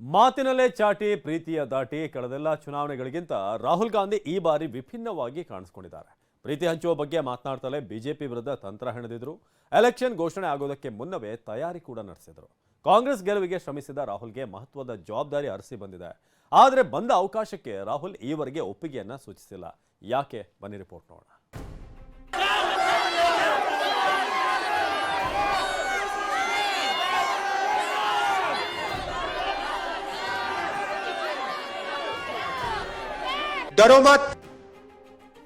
ಮಾತಿನಲ್ಲೇ ಚಾಟಿ, ಪ್ರೀತಿಯ ದಾಟಿ ಕಳೆದೆಲ್ಲ ಚುನಾವಣೆಗಳಿಗಿಂತ ರಾಹುಲ್ ಗಾಂಧಿ ಈ ಬಾರಿ ವಿಭಿನ್ನವಾಗಿ ಕಾಣಿಸ್ಕೊಂಡಿದ್ದಾರೆ. ಪ್ರೀತಿ ಹಂಚುವ ಬಗ್ಗೆ ಮಾತನಾಡ್ತಲೇ ಬಿಜೆಪಿ ವಿರುದ್ಧ ತಂತ್ರ ಹೆಣೆದಿದ್ರು. ಎಲೆಕ್ಷನ್ ಘೋಷಣೆ ಆಗೋದಕ್ಕೆ ಮುನ್ನವೇ ತಯಾರಿ ಕೂಡ ನಡೆಸಿದರು. ಕಾಂಗ್ರೆಸ್ ಗೆಲುವಿಗೆ ಶ್ರಮಿಸಿದ ರಾಹುಲ್ಗೆ ಮಹತ್ವದ ಜವಾಬ್ದಾರಿ ಅರಸಿ ಬಂದಿದೆ. ಆದರೆ ಬಂದ ಅವಕಾಶಕ್ಕೆ ರಾಹುಲ್ ಈವರೆಗೆ ಒಪ್ಪಿಗೆಯನ್ನ ಸೂಚಿಸಿಲ್ಲ. ಯಾಕೆ? ಬನ್ನಿ ರಿಪೋರ್ಟ್ ನೋಡೋಣ. डरो मत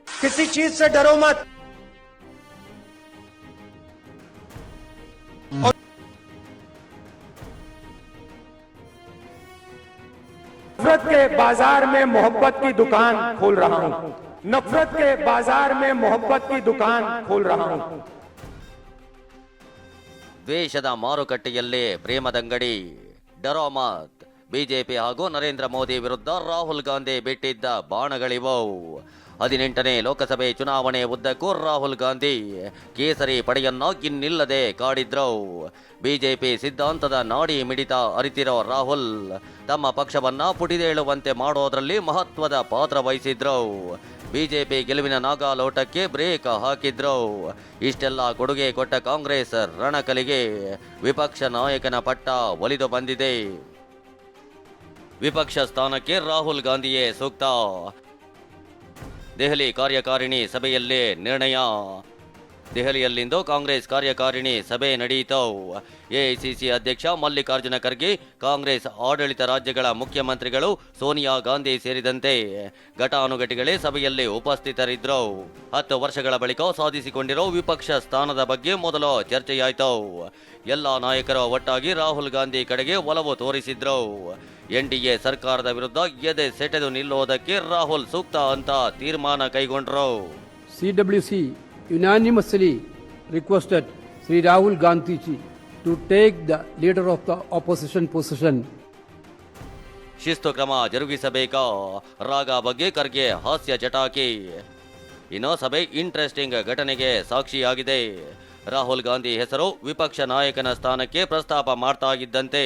किसी चीज से डरो मत नफरत के बाजार में मोहब्बत की दुकान खोल रहा हूं नफरत के बाजार में मोहब्बत की दुकान खोल रहा हूं ದ್ವೇಷದ ಮಾರುಕಟ್ಟೆಯಲ್ಲಿ ಪ್ರೇಮದಂಗಡಿ ಡರೋಮತ್ ಬಿಜೆಪಿ ಹಾಗೂ ನರೇಂದ್ರ ಮೋದಿ ವಿರುದ್ಧ ರಾಹುಲ್ ಗಾಂಧಿ ಬಿಟ್ಟಿದ್ದ ಬಾಣಗಳಿವು ಹದಿನೆಂಟನೇ ಲೋಕಸಭೆ ಚುನಾವಣೆ ಉದ್ದಕ್ಕೂ ರಾಹುಲ್ ಗಾಂಧಿ ಕೇಸರಿ ಪಡೆಯನ್ನ ಇನ್ನಿಲ್ಲದೆ ಕಾಡಿದ್ರು ಬಿಜೆಪಿ ಸಿದ್ಧಾಂತದ ನಾಡಿ ಮಿಡಿತ ಅರಿತಿರೋ ರಾಹುಲ್ ತಮ್ಮ ಪಕ್ಷವನ್ನ ಪುಟಿದೇಳುವಂತೆ ಮಾಡೋದ್ರಲ್ಲಿ ಮಹತ್ವದ ಪಾತ್ರ ವಹಿಸಿದ್ರು ಬಿಜೆಪಿ ಗೆಲುವಿನ ನಾಗಾಲೋಟಕ್ಕೆ ಬ್ರೇಕ್ ಹಾಕಿದ್ರು ಇಷ್ಟೆಲ್ಲ ಕೊಡುಗೆ ಕೊಟ್ಟ ಕಾಂಗ್ರೆಸ್ ರಣಕಲಿಗೆ ವಿಪಕ್ಷ ನಾಯಕನ ಪಟ್ಟ ಒಲಿದು ಬಂದಿದೆ. ವಿಪಕ್ಷ ಸ್ಥಾನಕ್ಕೆ ರಾಹುಲ್ ಗಾಂಧಿಯೇ ಸೂಕ್ತ. ದೆಹಲಿ ಕಾರ್ಯಕಾರಿಣಿ ಸಭೆಯಲ್ಲೇ ನಿರ್ಣಯ. ದೆಹಲಿಯಲ್ಲಿಂದು ಕಾಂಗ್ರೆಸ್ ಕಾರ್ಯಕಾರಿಣಿ ಸಭೆ ನಡೆಯಿತು. ಎಐಸಿಸಿ ಅಧ್ಯಕ್ಷ ಮಲ್ಲಿಕಾರ್ಜುನ ಖರ್ಗೆ, ಕಾಂಗ್ರೆಸ್ ಆಡಳಿತ ರಾಜ್ಯಗಳ ಮುಖ್ಯಮಂತ್ರಿಗಳು ಸೋನಿಯಾ ಗಾಂಧಿ ಸೇರಿದಂತೆ ಘಟಾನುಘಟಿಗಳೇ ಸಭೆಯಲ್ಲಿ ಉಪಸ್ಥಿತರಿದ್ದರು. ಹತ್ತು ವರ್ಷಗಳ ಬಳಿಕ ಸಾಧಿಸಿಕೊಂಡಿರೋ ವಿಪಕ್ಷ ಸ್ಥಾನದ ಬಗ್ಗೆ ಮೊದಲು ಚರ್ಚೆಯಾಯಿತು. ಎಲ್ಲ ನಾಯಕರು ಒಟ್ಟಾಗಿ ರಾಹುಲ್ ಗಾಂಧಿ ಕಡೆಗೆ ಒಲವು ತೋರಿಸಿದ್ರು. ಎನ್ಡಿಎ ಸರ್ಕಾರದ ವಿರುದ್ಧ ಎದೆ ಸೆಟೆದು ನಿಲ್ಲುವುದಕ್ಕೆ ರಾಹುಲ್ ಸೂಕ್ತ ಅಂತ ತೀರ್ಮಾನ ಕೈಗೊಂಡ್ರು. CWC unanimously requested Shri Rahul Gandhiji to take the leader of the opposition position ಶಿಸ್ತು ಕ್ರಮ ಜರುಗಿಸಬೇಕಾ? ರಾಗ ಬಗ್ಗೆ ಹಾಸ್ಯ ಚಟಾಕಿ ಇನ್ನೋ ಸಭೆ ಇಂಟ್ರೆಸ್ಟಿಂಗ್ ಘಟನೆಗೆ ಸಾಕ್ಷಿಯಾಗಿದೆ. ರಾಹುಲ್ ಗಾಂಧಿ ಹೆಸರು ವಿಪಕ್ಷ ನಾಯಕನ ಸ್ಥಾನಕ್ಕೆ ಪ್ರಸ್ತಾಪ ಮಾಡ್ತಾ ಇದ್ದಂತೆ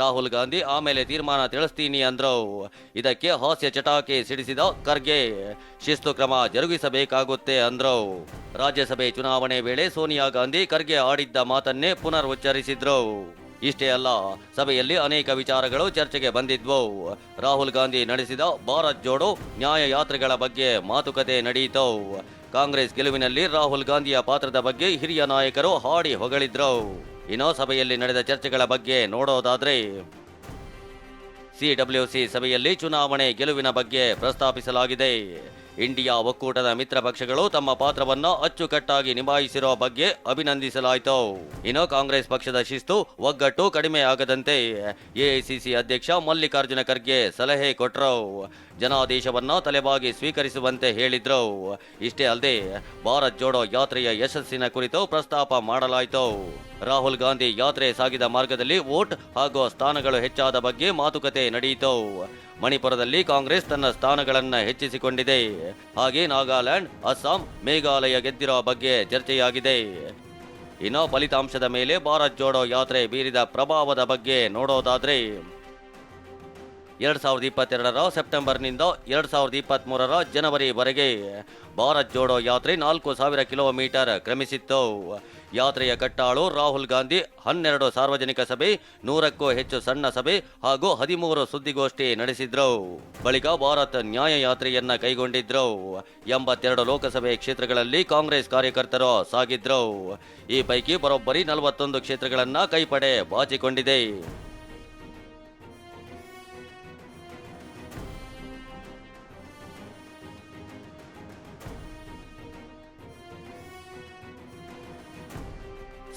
ರಾಹುಲ್ ಗಾಂಧಿ ಆಮೇಲೆ ತೀರ್ಮಾನ ತಿಳಿಸ್ತೀನಿ ಅಂದ್ರು. ಇದಕ್ಕೆ ಹಾಸ್ಯ ಚಟಾಕಿ ಸಿಡಿಸಿದ ಖರ್ಗೆ. ಶಿಸ್ತು ಕ್ರಮ ಜರುಗಿಸಬೇಕಾಗುತ್ತೆ ಅಂದ್ರು. ರಾಜ್ಯಸಭೆ ಚುನಾವಣೆ ವೇಳೆ ಸೋನಿಯಾ ಗಾಂಧಿ ಖರ್ಗೆ ಆಡಿದ್ದ ಮಾತನ್ನೇ ಪುನರ್ ಉಚ್ಚರಿಸಿದ್ರು ಇಷ್ಟೇ ಅಲ್ಲ, ಸಭೆಯಲ್ಲಿ ಅನೇಕ ವಿಚಾರಗಳು ಚರ್ಚೆಗೆ ಬಂದಿದ್ವು. ರಾಹುಲ್ ಗಾಂಧಿ ನಡೆಸಿದ ಭಾರತ್ ಜೋಡೋ ನ್ಯಾಯ ಯಾತ್ರೆಗಳ ಬಗ್ಗೆ ಮಾತುಕತೆ ನಡೆಯಿತು ಕಾಂಗ್ರೆಸ್ ಗೆಲುವಿನಲ್ಲಿ ರಾಹುಲ್ ಗಾಂಧಿಯ ಪಾತ್ರದ ಬಗ್ಗೆ ಹಿರಿಯ ನಾಯಕರು ಹಾಡಿ ಹೊಗಳಿದ್ರು. ಇನ್ನು ಸಭೆಯಲ್ಲಿ ನಡೆದ ಚರ್ಚೆಗಳ ಬಗ್ಗೆ ನೋಡೋದಾದ್ರೆ, ಸಿಡಬ್ಲ್ಯೂಸಿ ಸಭೆಯಲ್ಲಿ ಚುನಾವಣೆ ಗೆಲುವಿನ ಬಗ್ಗೆ ಪ್ರಸ್ತಾಪಿಸಲಾಗಿದೆ. ಇಂಡಿಯಾ ಒಕ್ಕೂಟದ ಮಿತ್ರ ಪಕ್ಷಗಳು ತಮ್ಮ ಪಾತ್ರವನ್ನು ಅಚ್ಚುಕಟ್ಟಾಗಿ ನಿಭಾಯಿಸಿರುವ ಬಗ್ಗೆ ಅಭಿನಂದಿಸಲಾಯಿತು. ಇನ್ನು ಕಾಂಗ್ರೆಸ್ ಪಕ್ಷದ ಶಿಸ್ತು ಒಗ್ಗಟ್ಟು ಕಡಿಮೆ ಆಗದಂತೆ ಎಐಸಿಸಿ ಅಧ್ಯಕ್ಷ ಮಲ್ಲಿಕಾರ್ಜುನ ಖರ್ಗೆ ಸಲಹೆ ಕೊಟ್ಟರು ಜನಾದೇಶವನ್ನು ತಲೆಬಾಗಿ ಸ್ವೀಕರಿಸುವಂತೆ ಹೇಳಿದ್ರು. ಇಷ್ಟೇ ಅಲ್ಲದೆ ಭಾರತ್ ಜೋಡೋ ಯಾತ್ರೆಯ ಯಶಸ್ಸಿನ ಕುರಿತು ಪ್ರಸ್ತಾಪ ಮಾಡಲಾಯಿತು. ರಾಹುಲ್ ಗಾಂಧಿ ಯಾತ್ರೆ ಸಾಗಿದ ಮಾರ್ಗದಲ್ಲಿ ವೋಟ್ ಹಾಗೂ ಸ್ಥಾನಗಳು ಹೆಚ್ಚಾದ ಬಗ್ಗೆ ಮಾತುಕತೆ ನಡೆಯಿತು. ಮಣಿಪುರದಲ್ಲಿ ಕಾಂಗ್ರೆಸ್ ತನ್ನ ಸ್ಥಾನಗಳನ್ನು ಹೆಚ್ಚಿಸಿಕೊಂಡಿದೆ. ಹಾಗೆ ನಾಗಾಲ್ಯಾಂಡ್, ಅಸ್ಸಾಂ, ಮೇಘಾಲಯ ಗೆದ್ದಿರೋ ಬಗ್ಗೆ ಚರ್ಚೆಯಾಗಿದೆ. ಇನ್ನು ಫಲಿತಾಂಶದ ಮೇಲೆ ಭಾರತ್ ಜೋಡೋ ಯಾತ್ರೆ ಬೀರಿದ ಪ್ರಭಾವದ ಬಗ್ಗೆ ನೋಡೋದಾದ್ರೆ ಎರಡ್ ಸಾವಿರದ ಇಪ್ಪತ್ತೆರಡರ ಸೆಪ್ಟೆಂಬರ್ನಿಂದ ಎರಡು ಸಾವಿರದ ಇಪ್ಪತ್ತ್ಮೂರರ ಜನವರಿವರೆಗೆ ಭಾರತ್ ಜೋಡೋ ಯಾತ್ರೆ ನಾಲ್ಕು ಸಾವಿರ ಕಿಲೋಮೀಟರ್ ಕ್ರಮಿಸಿತ್ತು. ಯಾತ್ರೆಯ ಕಟ್ಟಾಳು ರಾಹುಲ್ ಗಾಂಧಿ, ಹನ್ನೆರಡು ಸಾರ್ವಜನಿಕ ಸಭೆ, ನೂರಕ್ಕೂ ಹೆಚ್ಚು ಸಣ್ಣ ಸಭೆ ಹಾಗೂ ಹದಿಮೂರು ಸುದ್ದಿಗೋಷ್ಠಿ ನಡೆಸಿದ್ರು. ಬಳಿಕ ಭಾರತ್ ನ್ಯಾಯ ಯಾತ್ರೆಯನ್ನ ಕೈಗೊಂಡಿದ್ರು. ಎಂಬತ್ತೆರಡು ಲೋಕಸಭೆ ಕ್ಷೇತ್ರಗಳಲ್ಲಿ ಕಾಂಗ್ರೆಸ್ ಕಾರ್ಯಕರ್ತರು ಸಾಗಿದ್ರು. ಈ ಪೈಕಿ ಬರೋಬ್ಬರಿ ನಲವತ್ತೊಂದು ಕ್ಷೇತ್ರಗಳನ್ನ ಕೈಪಡೆ ಬಾಚಿಕೊಂಡಿದೆ.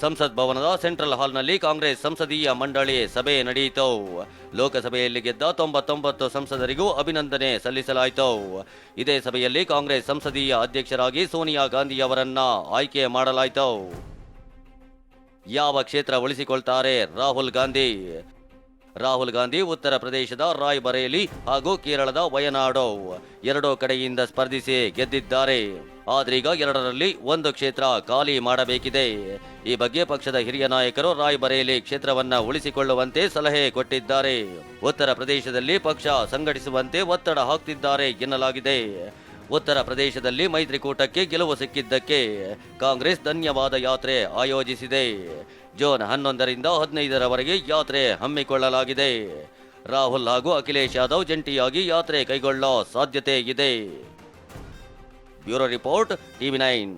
ಸಂಸತ್ ಭವನದ ಸೆಂಟ್ರಲ್ ಹಾಲ್ನಲ್ಲಿ ಕಾಂಗ್ರೆಸ್ ಸಂಸದೀಯ ಮಂಡಳಿ ಸಭೆ ನಡೆಯಿತು. ಲೋಕಸಭೆಯಲ್ಲಿ ಗೆದ್ದ ತೊಂಬತ್ತೊಂಬತ್ತು ಸಂಸದರಿಗೂ ಅಭಿನಂದನೆ ಸಲ್ಲಿಸಲಾಯಿತು. ಇದೇ ಸಭೆಯಲ್ಲಿ ಕಾಂಗ್ರೆಸ್ ಸಂಸದೀಯ ಅಧ್ಯಕ್ಷರಾಗಿ ಸೋನಿಯಾ ಗಾಂಧಿ ಅವರನ್ನ ಆಯ್ಕೆ ಮಾಡಲಾಯಿತು. ಯಾವ ಕ್ಷೇತ್ರ ಉಳಿಸಿಕೊಳ್ತಾರೆ ರಾಹುಲ್ ಗಾಂಧಿ? ರಾಹುಲ್ ಗಾಂಧಿ ಉತ್ತರ ಪ್ರದೇಶದ ರಾಯ್ ಬರೇಲಿ ಹಾಗೂ ಕೇರಳದ ವಯನಾಡು. ಎರಡೂ ಕಡೆಯಿಂದ ಸ್ಪರ್ಧಿಸಿ ಗೆದ್ದಿದ್ದಾರೆ. ಆದ್ರೀಗ ಎರಡರಲ್ಲಿ ಒಂದು ಕ್ಷೇತ್ರ ಖಾಲಿ ಮಾಡಬೇಕಿದೆ. ಈ ಬಗ್ಗೆ ಪಕ್ಷದ ಹಿರಿಯ ನಾಯಕರು ರಾಯ್ ಬರೇಲಿ ಕ್ಷೇತ್ರವನ್ನ ಉಳಿಸಿಕೊಳ್ಳುವಂತೆ ಸಲಹೆ ಕೊಟ್ಟಿದ್ದಾರೆ. ಉತ್ತರ ಪ್ರದೇಶದಲ್ಲಿ ಪಕ್ಷ ಸಂಘಟಿಸುವಂತೆ ಒತ್ತಡ ಹಾಕ್ತಿದ್ದಾರೆ ಎನ್ನಲಾಗಿದೆ. ಉತ್ತರ ಪ್ರದೇಶದಲ್ಲಿ ಮೈತ್ರಿಕೂಟಕ್ಕೆ ಗೆಲುವು ಸಿಕ್ಕಿದ್ದಕ್ಕೆ ಕಾಂಗ್ರೆಸ್ ಧನ್ಯವಾದ ಯಾತ್ರೆ ಆಯೋಜಿಸಿದೆ. ಜೂನ್ ಹನ್ನೊಂದರಿಂದ ಹದಿನೈದರವರೆಗೆ ಯಾತ್ರೆ ಹಮ್ಮಿಕೊಳ್ಳಲಾಗಿದೆ. ರಾಹುಲ್ ಹಾಗೂ ಅಖಿಲೇಶ್ ಯಾದವ್ ಜಂಟಿಯಾಗಿ ಯಾತ್ರೆ ಕೈಗೊಳ್ಳೋ ಸಾಧ್ಯತೆ ಇದೆ. Bureau report TV nine.